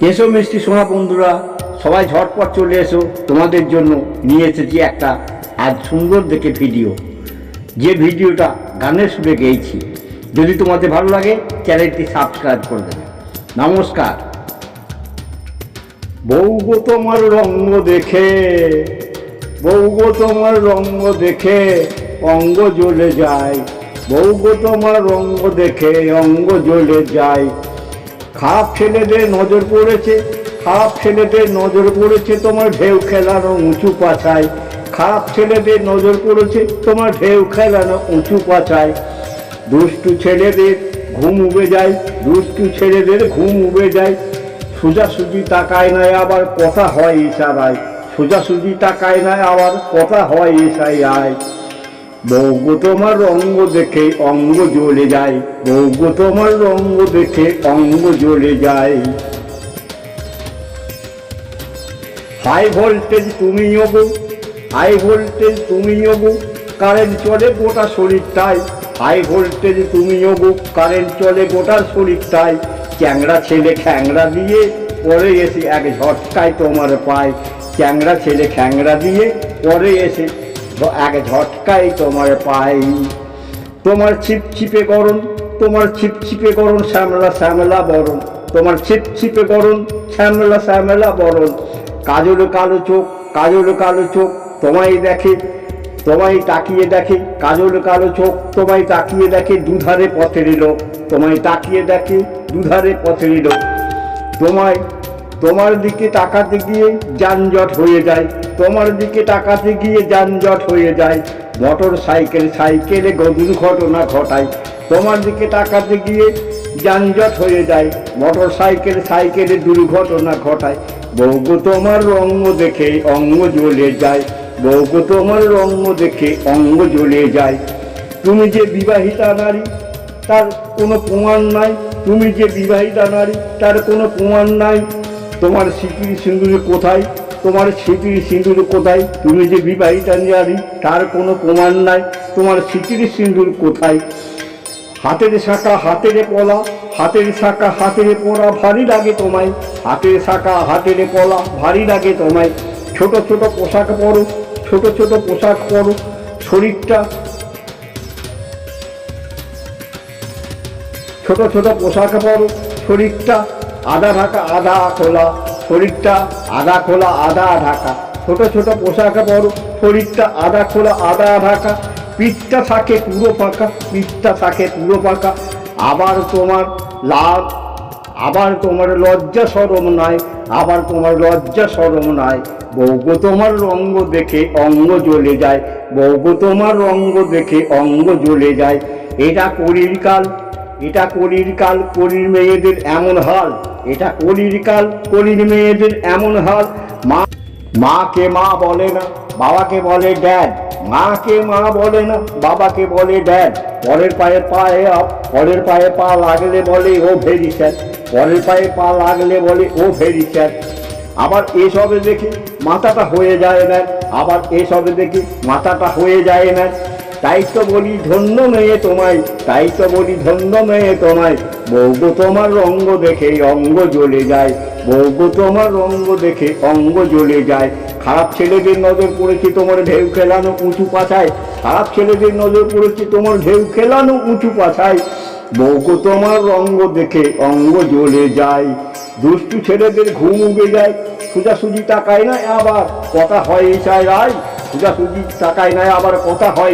এসো মিষ্টি সোনা বন্ধুরা, সবাই ঝটপট চলে এসো। তোমাদের জন্য নিয়ে এসেছি একটা আজ সুন্দর দেখে ভিডিও। যে ভিডিওটা গানের সুরে গেয়েছি। যদি তোমাদের ভালো লাগে, চ্যানেলটি সাবস্ক্রাইব করে দেবে। নমস্কার। বউ গো তোমার রঙ্গ দেখে, বউ গো তোমার রঙ্গ দেখে অঙ্গ জ্বলে যায়। বউ গো তোমার রঙ্গ দেখে অঙ্গ জ্বলে যায়। খারাপ ছেলেদের নজর পড়েছে খারাপ ছেলেদের নজর পড়েছে তোমার ঢেউ খেলানো উঁচু পাছায় খারাপ ছেলেদের নজর পড়েছে তোমার ঢেউ খেলানো উঁচু পাছায় দুষ্টু ছেলেদের ঘুম উবে যায়, দুষ্টু ছেলেদের ঘুম উবে যায়। সোজাসুজি তাকায় নাই আবার কথা হয় ইশারায়। সোজাসুজি তাকায় নাই আবার কথা হয় ইশাই আয় বৌগো তোমার রঙ্গ দেখে অঙ্গ জ্বলে যায়। বৌগো তোমার রঙ্গ দেখে অঙ্গ জ্বলে যায়। হাই ভোল্টেজ তুমিও গো হাই ভোল্টেজ তুমিও গো কারেন্ট চলে গোটা শরীরটায়। হাই ভোল্টেজ তুমিও গো কারেন্ট চলে গোটা শরীরটায়। চ্যাংড়া ছেলে খ্যাংড়া দিয়ে পরে এসে এক ঝটকায় তোমার পায়। চ্যাংড়া ছেলে খ্যাংড়া দিয়ে পরে এসে এক ঝটকায় তোমার পাই। তোমার ছিপছিপে গরম, তোমার ছিপছিপে গরম, শ্যামলা শ্যামলা বরণ। তোমার ছিপছিপে গরম, শ্যামলা শ্যামলা বরণ। কাজল কালো চোখ, কাজল কালো চোখ, তোমায় দেখে, তোমায় তাকিয়ে দেখে। কাজল কালো চোখ, তোমায় তাকিয়ে দেখে, দুধারে পথের লোক। তোমায় তাকিয়ে দেখে, দুধারে পথের লোক। তোমায় তোমার দিকে তাকাতে গিয়ে যানজট হয়ে যায়। তোমার দিকে তাকাতে গিয়ে যানজট হয়ে যায়। মোটর সাইকেল, সাইকেলে গভীর ঘটনা ঘটায়। তোমার দিকে তাকাতে গিয়ে যানজট হয়ে যায়। মোটর সাইকেল, সাইকেলে দুর্ঘটনা ঘটায়। বৌগো তোমার রঙ্গ দেখে অঙ্গ জ্বলে যায়। বৌগো তোমার রঙ্গ দেখে অঙ্গ জ্বলে যায়। তুমি যে বিবাহিতা নারী, তার কোনো প্রমাণ নাই। তুমি যে বিবাহিতা নারী, তার কোনো প্রমাণ নাই। তোমার স্মৃতির সিঁদুর কোথায়? তোমার স্মৃতির সিঁদুর কোথায়? তুমি যে বিবাহিতা নারী তার কোনো প্রমাণ নাই। তোমার স্মৃতির সিঁদুর কোথায়? হাতের শাখা হাতের পলা, হাতের শাখা হাতের পলা ভারী লাগে তোমায়। হাতের শাখা হাতের পলা ভারী লাগে তোমায়। ছোট ছোট পোশাক পরো, ছোট ছোট পোশাক পরো, শরীরটা ছোট ছোট পোশাক পরো, শরীরটা আধা ঢাকা, আধা খোলা, শরীরটা আধা খোলা, আধা ঢাকা। ছোট ছোট পোশাক পরো, শরীরটা আধা খোলা, আধা ঢাকা। পিঠটা থাকে পুরো পাকা, পিঠটা থাকে পুরো পাকা। আবার তোমার লাভ আবার তোমার লজ্জা সরম নাই, আবার তোমার লজ্জা সরম নাই। বৌগো তোমার রঙ্গ দেখে অঙ্গ জ্বলে যায়। বৌগো তোমার রঙ্গ দেখে অঙ্গ জ্বলে যায়। এটা কলির কাল এটা কলির কাল, কলির মেয়েদের এমন হাল। এটা কলির কাল, কলির মেয়েদের এমন হাল। মা, মাকে মা বলে না, বাবাকে বলে ড্যাড। মাকে মা বলে না, বাবাকে বলে ড্যাড। পরের পায়ে পায়ে আপ, পরের পায়ে পা লাগলে বলে ও ভেরি স্যার পরের পায়ে পা লাগলে বলে ও ভেরি স্যার আবার এসবে দেখে মাথাটা হয়ে যায় না, আবার এসবে দেখে মাথাটা হয়ে যায় না। তাই তো বলি ধন্য মেয়ে তোমায়, তাই তো বলি ধন্য মেয়ে তোমায়। বৌগো তোমার রঙ্গ দেখে অঙ্গ জ্বলে যায় বৌগো তোমার রঙ্গ দেখে অঙ্গ জ্বলে যায়। খারাপ ছেলেদের নজর পড়েছে তোমার ঢেউ খেলানো উঁচু পাছায়, খারাপ ছেলেদের নজর পড়েছে তোমার ঢেউ খেলানো উঁচু পাছায়। বৌগো তোমার রঙ্গ দেখে অঙ্গ জ্বলে যায়, দুষ্টু ছেলেদের ঘুম উবে যায়। সোজাসুজি তাকায় না আবার, কথা হয় এই চায় রায়। সোজাসুজি তাকায় না আবার, কথা হয়